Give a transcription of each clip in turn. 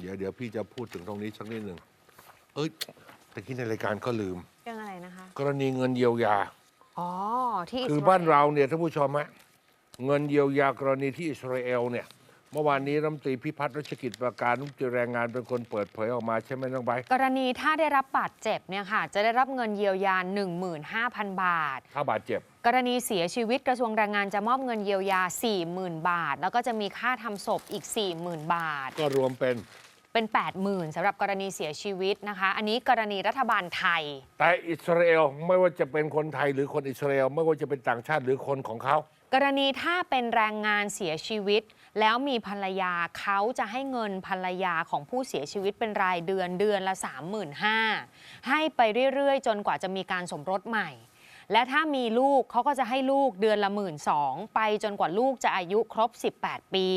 เดี๋ยวเดี๋ยวพี่จะพูดถึงตรงนี้สักนิดหนึ่งเอ้ยตะกี้ในรายการก็ลืม เรื่องอะไรนะคะ กรณีเงินเยียวยา อ๋อ ที่อิสคือราเอลบ้านเราเนี่ยท่านผู้ชมฮะเงินเยียวยากรณีที่อิสราเอลเนี่ย เมื่อวานนี้รัฐมนตรีพิพัฒน์รัชกิจประการรัฐมนตรีแรงงานเป็นคนเปิดเผยออกมาใช่ไหมน้องใบร์ทกรณีถ้าได้รับบาดเจ็บเนี่ยค่ะ จะได้รับเงินเยียวยา 15,000 บาท ถ้าบาดเจ็บ กรณีเสียชีวิตกระทรวงแรงงานจะมอบเงินเยียวยา 40,000 บาท แล้วก็จะมีค่าทำศพอีก 40,000 บาท ก็รวมเป็น เป็น 80,000สำหรับกรณีเสียชีวิตนะคะ อันนี้กรณีรัฐบาลไทย แต่อิสราเอลไม่ว่าจะเป็นคนไทยหรือคนอิสราเอลไม่ว่าจะเป็นต่างชาติหรือคนของเขา กรณีถ้าเป็นแรงงานเสียชีวิต แล้วมีภรรยาเขาจะให้เงินภรรยาของผู้เสียชีวิตเป็นรายเดือนเดือนละ 35,000ให้ไปเรื่อยๆ จนกว่าจะมีการสมรสใหม่และถ้ามีลูกเขาก็จะให้ลูกเดือนละหมื่นสองไปจนกว่าลูกจะอายุครบ 18 ปี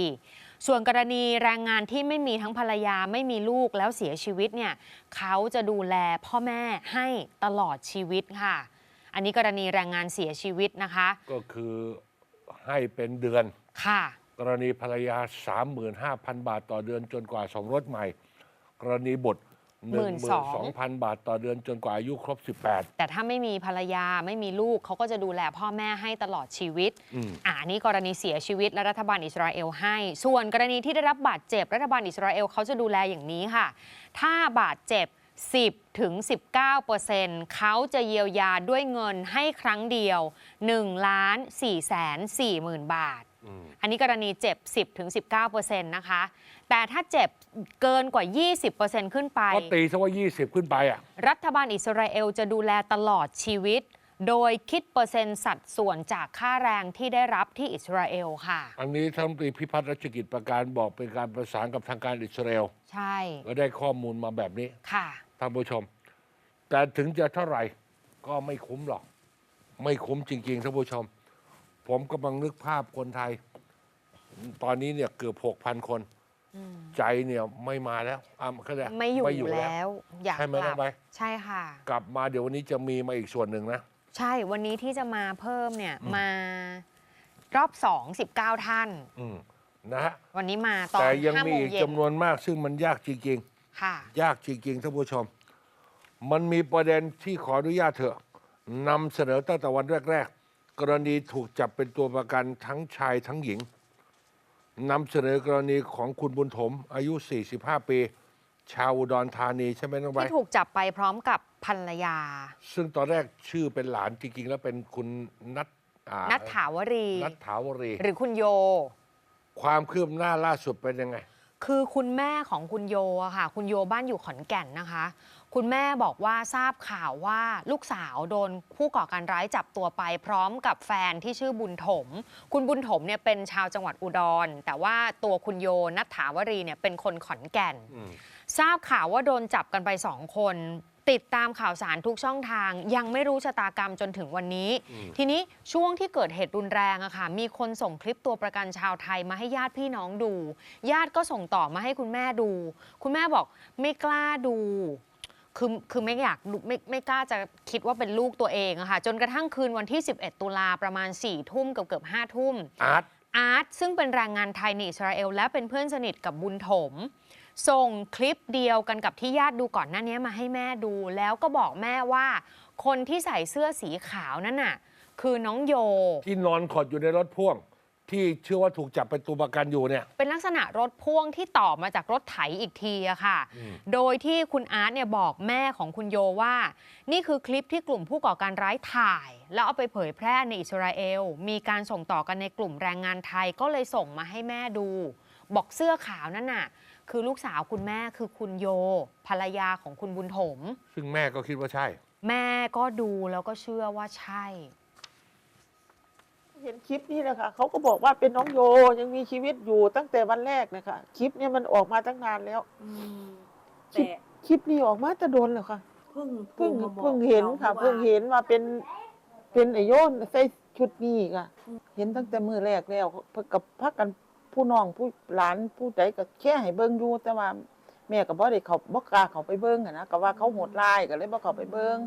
ส่วนกรณีแรงงานที่ไม่มีทั้งภรรยาไม่มีลูกแล้วเสียชีวิตเนี่ยเขาจะดูแลพ่อแม่ให้ตลอดชีวิตค่ะ อันนี้กรณีแรงงานเสียชีวิตนะคะ ก็คือให้เป็นเดือนค่ะ กรณีภรรยา 35,000 บาทต่อเดือนจนกว่าสมรสใหม่ กรณีบุตร 12,000 12,000บาทต่อเดือนจนกว่าอายุครบ 18 แต่ถ้าไม่มีภรรยาไม่มีลูกเขาก็จะดูแลพ่อแม่ให้ตลอดชีวิตอืมอ่านี่กรณีเสียชีวิตและรัฐบาลอิสราเอลให้ ส่วนกรณีที่ได้รับบาดเจ็บ รัฐบาลอิสราเอลเขาจะดูแลอย่างนี้ค่ะ ถ้าบาดเจ็บ 10ถึง19เปอร์เซ็นต์เขาจะเยียวยาด้วยเงินให้ครั้งเดียว1ล้าน4แสน4หมื่นบาท อืมอันนี้กรณีเจ็บ 10ถึง19เปอร์เซ็นต์นะคะ แต่ถ้าเจ็บเกินกว่า 20เปอร์เซ็นต์ขึ้นไป ก็ตีซะว่า 20 ขึ้นไปอะ รัฐบาลอิสราเอลจะดูแลตลอดชีวิต โดยคิดเปอร์เซ็นต์สัดส่วนจากค่าแรงที่ได้รับที่อิสราเอลค่ะ อันนี้ท่านรัฐมนตรีพิพัฒน์รัชกิจประการบอกเป็นการประสานกับทางการอิสราเอล ใช่ ก็ได้ข้อมูลมาแบบนี้ ค่ะ ท่านผู้ชม แต่ถึงจะเท่าไหร่ก็ไม่คุ้มหรอก ไม่คุ้มจริงๆท่านผู้ชม ผมกำลังนึกภาพคนไทย ตอนนี้เนี่ยเกือบ6,000คน ใจเนี่ยไม่มาแล้วอะเขาเรีกไม่อยู่แล้ว อยากใช่ไหมกลัน้องใบใช่ค่ะ กลับมาเดี๋ยววันนี้จะมีมาอีกส่วนหนึ่งนะ ใช่วันนี้ที่จะมาเพิ่มเนี่ยมารอบ2 19ท่าน อืมนะฮะ วันนี้มาตอนแต่ยัง5มีโมงอีกเย็นจำนวนมาก ซึ่งมันยากจริง ค่ะ ๆ ยากจริง ๆท่านผู้ชม มันมีประเด็นที่ขออนุญาตเถอะนำเสนอตั้งแต่วันแรก ๆ กรณีถูกจับเป็นตัวประกันทั้งชายทั้งหญิงนำเสนอกรณีของคุณบุญถม อายุ 45 ปี ชาวอุดรธานีใช่ไหมน้องใบที่ถูกจับไปพร้อมกับภรรยา ซึ่งตอนแรกชื่อเป็นหลานจริง ๆ แล้วเป็นคุณนัทอ่านัทถาวรีนัทถาวรี หรือคุณโย ความคืบหน้าล่าสุดเป็นยังไง คือคุณแม่ของคุณโยอะค่ะ คุณโยบ้านอยู่ขอนแก่นนะคะ คุณแม่บอกว่าทราบข่าวว่าลูกสาวโดนผู้ก่อการร้ายจับตัวไป พร้อมกับแฟนที่ชื่อบุญถม คุณบุญถมเนี่ยเป็นชาวจังหวัดอุดร แต่ว่าตัวคุณโยนัทถาวรีเนี่ยเป็นคนขอนแก่นอืมทราบข่าวว่าโดนจับกันไปสองคน ติดตามข่าวสารทุกช่องทาง ยังไม่รู้ชะตากรรมจนถึงวันนี้ ทีนี้ช่วงที่เกิดเหตุรุนแรงอะค่ะมีคนส่งคลิปตัวประกันชาวไทยมาให้ญาติพี่น้องดู ญาติก็ส่งต่อมาให้คุณแม่ดู คุณแม่บอกไม่กล้าดู คือคือไม่อยากดูไม่ไม่กล้าจะคิดว่าเป็นลูกตัวเองอะค่ะ จนกระทั่งคืนวันที่ 11 ตุลาประมาณ4ี่ทุ่มเกือบเกือบห้าทุ่มอาร์ตอาร์ตซึ่งเป็นแรงงานไทยในอิสราเอล และเป็นเพื่อนสนิทกับบุญถม ส่งคลิปเดียวกันกับที่ญาติดูก่อนหน้านี้มาให้แม่ดู แล้วก็บอกแม่ว่า คนที่ใส่เสื้อสีขาวนั่นน่ะ คือน้องโย ที่นอนขดอยู่ในรถพ่วง ที่เชื่อว่าถูกจับเป็นตัวประกันอยู่เนี่ย เป็นลักษณะรถพ่วงที่ต่อมาจากรถไถอีกทีอะค่ะโดยที่คุณอาร์ตเนี่ยบอกแม่ของคุณโยว่า นี่คือคลิปที่กลุ่มผู้ก่อการร้ายถ่าย แล้วเอาไปเผยแพร่ในอิสราเอล มีการส่งต่อกันในกลุ่มแรงงานไทยก็เลยส่งมาให้แม่ดู บอกเสื้อขาวนั่นน่ะ คือลูกสาวคุณแม่คือคุณโย ภรรยาของคุณบุญถม ซึ่งแม่ก็คิดว่าใช่ แม่ก็ดูแล้วก็เชื่อว่าใช่ เห็นคลิปนี้นะคะเขาก็บอกว่าเป็นน้องโยยังมีชีวิตอยู่ตั้งแต่วันแรกนะคะคลิปเนี่ยมันออกมาตั้งนานแล้วอืมคลิแต่ปคลิปนี้ออกมาจะโดนเหรอคะเพิ่งเพิ่งโทรมาบอกเพิ่งเห็นค่ะราว่าเพิ่งเห็นว่าเป็นเป็นไอโยนใส่ชุดนี้ค่ะเห็นตั้งแต่มือแรกแล้วเพิ่งกับพักกันผู้น้องผู้หลานผู้ใดก็แค่ให้เบิ่งอยู่แต่ว่าแม่ก็บ่ได้เขาบ่กล้าเขาไปเบิ่งอะนะก็ว่าเขาโหดร้ายก็เลยบ่เขาไปเบิ่ง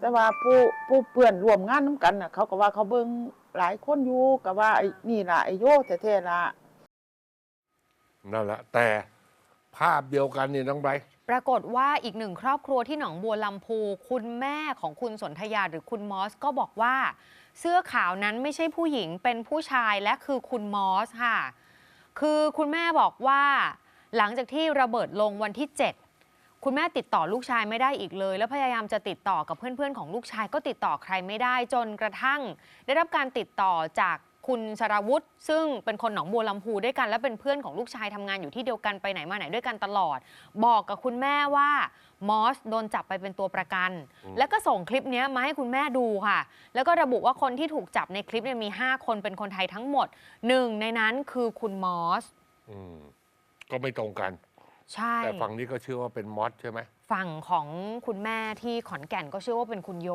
แต่ว่าผู้ผู้เพื่อนร่วมงานนํกันน่ะเขาก็ว่าเขาเบิ่ง หลายคนอยู่ก็ว่าไอ้นี่ล่ะไอโยแท้ๆล่ะ นั่นแหละ แต่ภภาพเดียวกันนี่น้องไบรท์ปรากฏว่าอีกหนึ่งครอบครัวที่หนองบัวลำพู คุณแม่ของคุณสนธยาหรือคุณมอสก็บอกว่า เสื้อขาวนั้นไม่ใช่ผู้หญิงเป็นผู้ชายและคือคุณมอสค่ะ คือคุณแม่บอกว่า หลังจากที่ระเบิดลงวันที่ 7 คุณแม่ติดต่อลูกชายไม่ได้อีกเลย แล้วพยายามจะติดต่อกับเพื่อนๆของลูกชายก็ติดต่อใครไม่ได้จนกระทั่ง ได้รับการติดต่อจากคุณสราวุธ ซึ่งเป็นคนหนองบัวลำพูด้วยกัน และเป็นเพื่อนของลูกชายทำงานอยู่ที่เดียวกันไปไหนมาไหนด้วยกันตลอด บอกกับคุณแม่ว่ามอสโดนจับไปเป็นตัวประกัน แล้วก็ส่งคลิปเนี้ยมาให้คุณแม่ดูค่ะ แล้วก็ระบุว่าคนที่ถูกจับในคลิปเนี่ยมี 5 คนเป็นคนไทยทั้งหมดหนึ่งในนั้นคือคุณมอสอืมก็ไม่ตรงกัน ใช่ แต่ฝั่งนี้ก็เชื่อว่าเป็นมอสใช่ไหมฝั่งของคุณแม่ที่ขอนแก่นก็เชื่อว่าเป็นคุณโย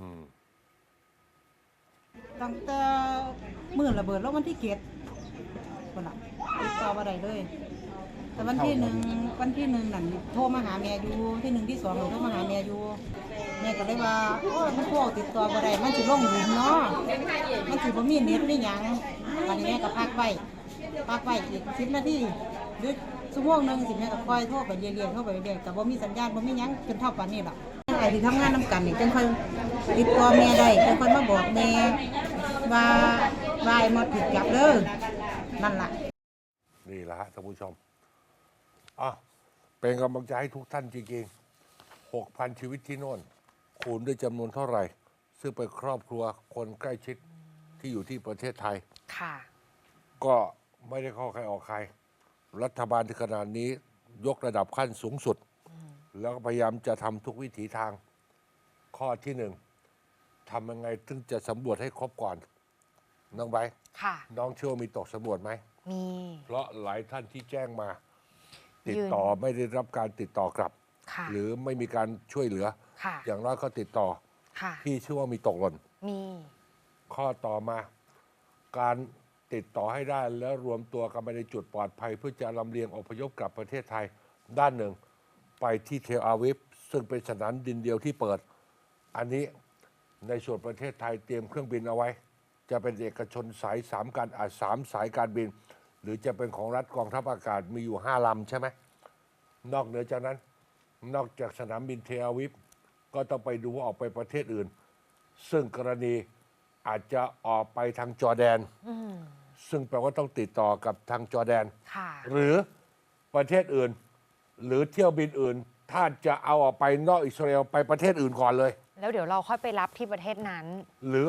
อืมตั้งแต่มื่อระเบิดแล้ววันที่เกตคนละติดต่อมาได้เลย แต่วันที่หนึ่งวันที่หนึ่งนั่นโทรมาหาแม่อยู่ที่หนึ่งที่สองหนูโทรมาหาแม่อยู่แม่ก็เลยว่าโอ้ยมันโทรติดต่อมาได้มันสิลงหลุมเนาะมันสิบ่มีเน็ตมีหยังวันนี้แม่ก็พักไว้พักไว้อีกสิบนาที หรือชั่วโมงหนึงสิแม่ก็คอยโทรไปเรื่อยๆโทรไปเรื่อยๆก็บ่มีสัญญาณบ่มีหยังจนเท่าปานนี้หรอกไอ้ที่ทำงานนํกันนี่จังค่อยติดต่อแม่ได้จังค่อยมาบอกแม่ว่าว่าไอ้หมดถูกจับเด้อนั่นล่ะ นี่แหละฮะท่านผู้ชมอะเป็นกำลังใจให้ทุกท่านจริงๆหกพันชีวิตที่โน่น คูณด้วยจำนวนเท่าไหร่ ซึ่งเป็นครอบครัวคนใกล้ชิดที่อยู่ที่ประเทศไทย ค่ะ ก็ไม่ได้เข้าใครออกใคร รัฐบาลที่ขนาดนี้ยกระดับขั้นสูงสุด แล้วก็พยายามจะทำทุกวิถีทาง ข้อที่หนึ่งทำยังไงถึงจะสำรวจให้ครบก่อน น้องไบร์ทค่ะ น้องเชื่อว่ามีตกสำรวจไหม มี เพราะหลายท่านที่แจ้งมา ติดยืนต่อไม่ได้รับการติดต่อกลับ ค่ะ หรือไม่มีการช่วยเหลือ ค่ะ อย่างน้อยก็ติดต่อ ค่ะพี่เชื่อว่ามีตกหล่น มี ข้อต่อมา การ ติดต่อให้ได้แล้วรวมตัวกันไปในจุดปลอดภัย เพื่อจะลำเลียงอพยพกลับประเทศไทยด้านหนึ่ง ไปที่เทลอาวิฟซึ่งเป็นสนามดินเดียวที่เปิด อันนี้ในส่วนประเทศไทยเตรียมเครื่องบินเอาไว้ จะเป็นเอกชนสายสามการอาจสามสายการบิน หรือจะเป็นของรัฐกองทัพอากาศมีอยู่ห้าลำใช่ไหมนอกเหนือจากนั้น นอกจากสนามบินเทลอาวิฟก็ต้องไปดูว่าออกไปประเทศอื่น ซึ่งกรณีอาจจะออกไปทางจอร์แดน ซึ่งแปลว่าต้องติดต่อกับทางจอร์แดน ค่ะหรือประเทศอื่น หรือเที่ยวบินอื่น ถ้าจะเอาออกไปนอกอิสราเอลไปประเทศอื่นก่อนเลย แล้วเดี๋ยวเราค่อยไปรับที่ประเทศนั้น หรือ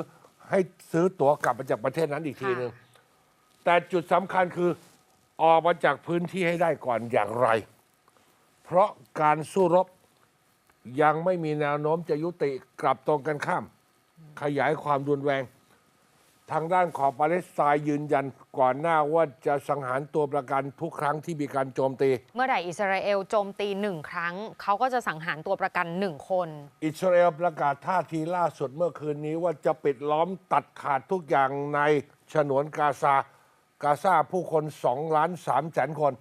ให้ซื้อตั๋วกลับมาจากประเทศนั้นอีกทีหนึ่งแต่จุดสำคัญคือออกมาจากพื้นที่ให้ได้ก่อนอย่างไร เพราะการสู้รบยังไม่มีแนวโน้มจะยุติกลับตรงกันข้าม ขยายความรุนแรง ทางด้านของปาเลสไตน์ยืนยันก่อนหน้าว่าจะสังหารตัวประกันทุกครั้งที่มีการโจมตี เมื่อไหร่อิสราเอลโจมตีหนึ่งครั้ง เขาก็จะสังหารตัวประกันหนึ่งคน อิสราเอลประกาศท่าทีล่าสุดเมื่อคืนนี้ว่าจะปิดล้อมตัดขาดทุกอย่างในฉนวนกาซา กาซาผู้คน2ล้าน3แสนคน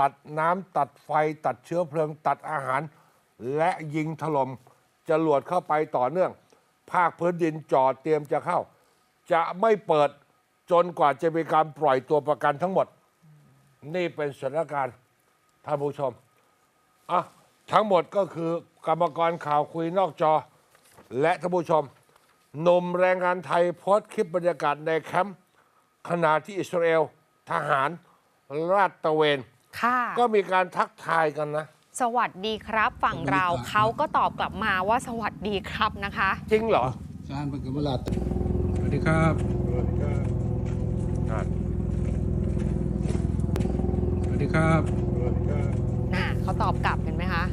ตัดน้ำตัดไฟตัดเชื้อเพลิงตัดอาหาร และยิงถล่มจรวดเข้าไปต่อเนื่อง ภาคพื้นดินจอดเตรียมจะเข้า จะไม่เปิดจนกว่าจะมีการปล่อยตัวประกันทั้งหมด นี่เป็นสถานการณ์ท่านผู้ชมอะทั้งหมดก็คือกรรมกรข่าวคุยนอกจอ และท่านผู้ชมหนุ่มแรงงานไทยโพสต์คลิปบรรยากาศในแคมป์ขณะที่อิสราเอลทหารราดตระเวน ค่ะก็มีการทักทายกันนะ สวัสดีครับ ฝั่งเราเขาก็ตอบกลับมาว่าสวัสดีครับนะคะ จริงเหรอจา นเป็นกำมลาดสวัสดีครับนั่นสวัสดีครับน่ะเขาตอบกลับเห็นไหมคะ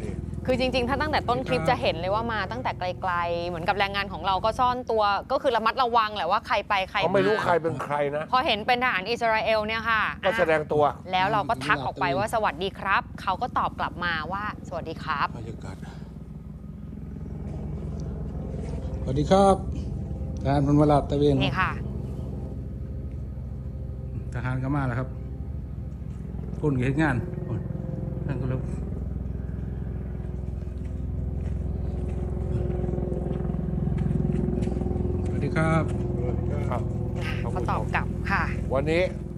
นี่คือจริง ๆ ถ้าตั้งแต่ต้นคลิปจะเห็นเลยว่ามาตั้งแต่ไกล ๆ เหมือนกับแรงงานของเราก็ซ่อนตัวก็คือระมัดระวังแหละว่าใครไปใครเขามาไม่รู้ใครเป็นใครนะ พอเห็นเป็นทหารอิสราเอลเนี่ยค่ะก็แสดงตัว แล้วเราก็ทักออกไปว่าสวัสดีครับ เขาก็ตอบกลับมาว่า สวัสดีครับ บรรยากาศสวัสดีครับ ทหารพันวลาดตะเวนนี่ค่ะ ทหารก็มาแล้วครับพุ่นเฮ็ดงานพุ่นนั่นก็แล้วสวัสดีครับ ครับเขาตอบกลับค่ะ วันนี้